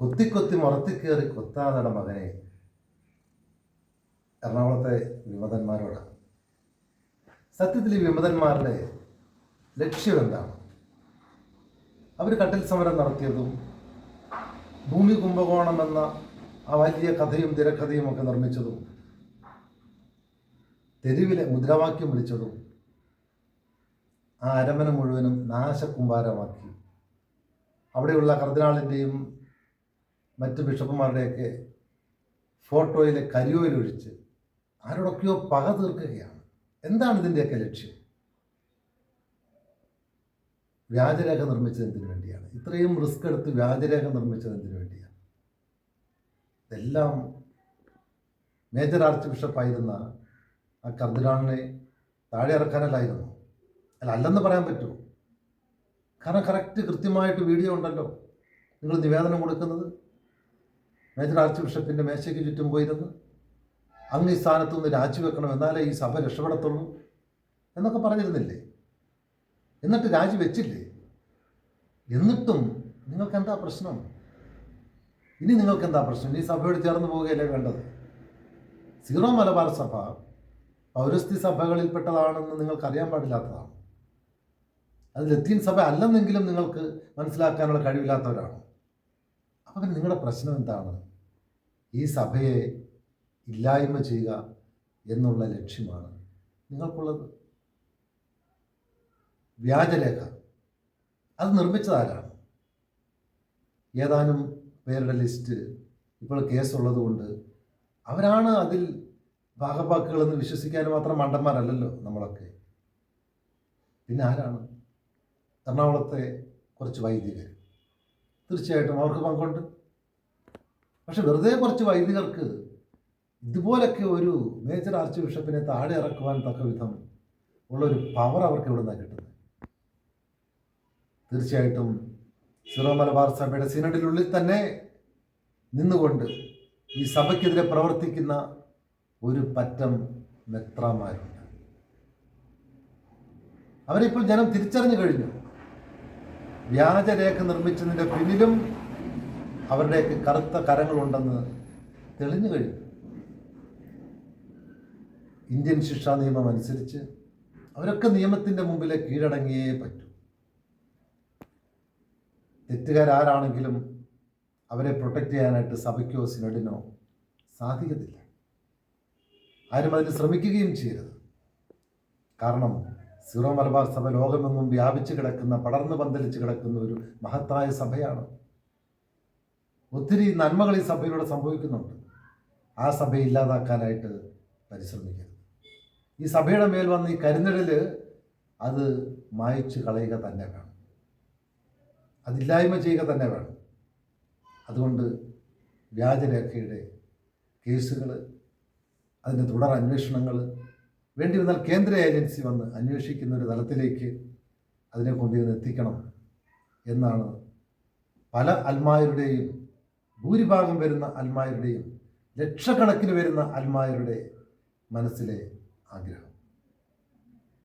കൊത്തിക്കൊത്തി കയറി കൊത്താതട മകനെ. എറണാകുളത്തെ വിമതന്മാരോടാണ് സത്യത്തിൽ ഈ വിമതന്മാരുടെ ലക്ഷ്യം എന്താണ്? അവർ കട്ടിൽ സമരം നടത്തിയതും ഭൂമി കുംഭകോണം എന്ന ആ വലിയ കഥയും തിരക്കഥയും ഒക്കെ നിർമ്മിച്ചതും തെരുവിലെ മുദ്രാവാക്യം വിളിച്ചതും ആ അരമന മുഴുവനും നാശകുംഭാരമാക്കി. അവിടെയുള്ള കർദിനാളിന്റെയും മറ്റ് ബിഷപ്പുമാരുടെയൊക്കെ ഫോട്ടോയിലെ കരിയോയിലൊഴിച്ച് ആരോടൊക്കെയോ പക തീർക്കുകയാണ്. എന്താണ് ഇതിന്റെയൊക്കെ ലക്ഷ്യം? വ്യാജരേഖ നിർമ്മിച്ചത് എന്തിനു വേണ്ടിയാണ്? ഇത്രയും റിസ്ക് എടുത്ത് വ്യാജരേഖ നിർമ്മിച്ചത് എന്തിനു വേണ്ടിയാണ്? ഇതെല്ലാം മേജർ ആർച്ച് ബിഷപ്പായിരുന്ന ആ കർദിനാളിനെ താഴെ ഇറക്കാനല്ലായിരുന്നു. അല്ല അല്ലെന്ന് പറയാൻ പറ്റുമോ? കാരണം കറക്റ്റ് കൃത്യമായിട്ട് വീഡിയോ ഉണ്ടല്ലോ. നിങ്ങൾ നിവേദനം കൊടുക്കുന്നത്? മേജർ ആർച്ച് ബിഷപ്പിന്റെ മേശയ്ക്ക് ചുറ്റും പോയിരുന്നു. അങ്ങ് ഈ സ്ഥാനത്തു നിന്ന് രാജിവെക്കണം എന്നാലേ ഈ സഭ രക്ഷപ്പെടത്തുള്ളൂ എന്നൊക്കെ പറഞ്ഞിരുന്നില്ലേ? എന്നിട്ട് രാജിവെച്ചില്ലേ? എന്നിട്ടും നിങ്ങൾക്ക് എന്താ പ്രശ്നം? ഇനി നിങ്ങൾക്ക് എന്താ പ്രശ്നം? ഈ സഭയോട് ചേർന്ന് പോവുകയല്ലേ വേണ്ടത്? സീറോ മലബാർ സഭ പൗരസ്ത്യ സഭകളിൽപ്പെട്ടതാണെന്ന് നിങ്ങൾക്ക് അറിയാൻ പാടില്ലാത്തതാണ്. അത് ലത്തീൻ സഭ അല്ലെന്നെങ്കിലും നിങ്ങൾക്ക് മനസ്സിലാക്കാനുള്ള കഴിവില്ലാത്തവരാണ്. അപ്പം നിങ്ങളുടെ പ്രശ്നം എന്താണ്? ഈ സഭയെ ഇല്ലായ്മ ചെയ്യുക എന്നുള്ള ലക്ഷ്യമാണ് നിങ്ങൾക്കുള്ളത്. വ്യാജരേഖ. അത് നിർമ്മിച്ചതാരാണ്? ഏതാനും പേരുടെ ലിസ്റ്റ് ഇപ്പോൾ കേസുള്ളത് കൊണ്ട് അവരാണ് അതിൽ ഭാഗവാക്കുകളെന്ന് വിശ്വസിക്കാൻ മാത്രം മണ്ടന്മാരല്ലല്ലോ നമ്മളൊക്കെ. പിന്നെ ആരാണ്? എറണാകുളത്തെ കുറച്ച് വൈദികർ. തീർച്ചയായിട്ടും അവർക്ക് പങ്കുണ്ട്. പക്ഷെ വെറുതെ കുറച്ച് വൈദികർക്ക് ഇതുപോലൊക്കെ ഒരു മേജർ ആർച്ച് ബിഷപ്പിനെ താഴെ ഇറക്കുവാൻ തക്ക വിധം ഉള്ളൊരു പവർ അവർക്ക് ഇവിടെ നിന്നാണ് കിട്ടുന്നത്? തീർച്ചയായിട്ടും സിറോ മലബാർ സഭയുടെ സിനഡിനുള്ളിൽ തന്നെ നിന്നുകൊണ്ട് ഈ സഭയ്ക്കെതിരെ പ്രവർത്തിക്കുന്ന ഒരു പറ്റം മെത്രാമാരുണ്ട് അവരിപ്പോൾ ജനം തിരിച്ചറിഞ്ഞു കഴിഞ്ഞു. വ്യാജരേഖ നിർമ്മിച്ചതിന്റെ പിന്നിലും അവരുടെയൊക്കെ കറുത്ത കരങ്ങളുണ്ടെന്ന് തെളിഞ്ഞു കഴിഞ്ഞു. ഇന്ത്യൻ ശിക്ഷാ നിയമം അനുസരിച്ച് അവരൊക്കെ നിയമത്തിന്റെ മുമ്പിലെ കീഴടങ്ങിയേ പറ്റൂ. തെറ്റുകാരാരാണെങ്കിലും അവരെ പ്രൊട്ടക്റ്റ് ചെയ്യാനായിട്ട് സഭയ്ക്കോ സിനഡിനോ സാധിക്കത്തില്ല. ആരും അതിന് ശ്രമിക്കുകയും ചെയ്യരുത്. കാരണം സീറോ മലബാർ സഭ ലോകമെങ്ങും വ്യാപിച്ചു കിടക്കുന്ന പടർന്നു പന്തലിച്ച് കിടക്കുന്ന ഒരു മഹത്തായ സഭയാണ്. ഒത്തിരി നന്മകൾ ഈ സഭയിലൂടെ സംഭവിക്കുന്നുണ്ട്. ആ സഭയെ ഇല്ലാതാക്കാനായിട്ട് പരിശ്രമിക്കരുത്. ഈ സഭയുടെ മേൽ വന്ന ഈ കരുനിഴൽ അത് മായച്ചു കളയുക തന്നെ വേണം. അതില്ലായ്മ ചെയ്യുക തന്നെ വേണം. അതുകൊണ്ട് വ്യാജരേഖയുടെ കേസുകൾ അതിന്റെ തുടർ അന്വേഷണങ്ങൾ വേണ്ടി വന്നാൽ കേന്ദ്ര ഏജൻസി വന്ന് അന്വേഷിക്കുന്ന ഒരു തലത്തിലേക്ക് അതിനെ കൊണ്ടുവന്ന് എത്തിക്കണം എന്നാണ് പല അൽമായരുടെയും ഭൂരിഭാഗം വരുന്ന അൽമായരുടെയും ലക്ഷക്കണക്കിന് വരുന്ന അൽമായരുടെ മനസ്സിലെ ആഗ്രഹം.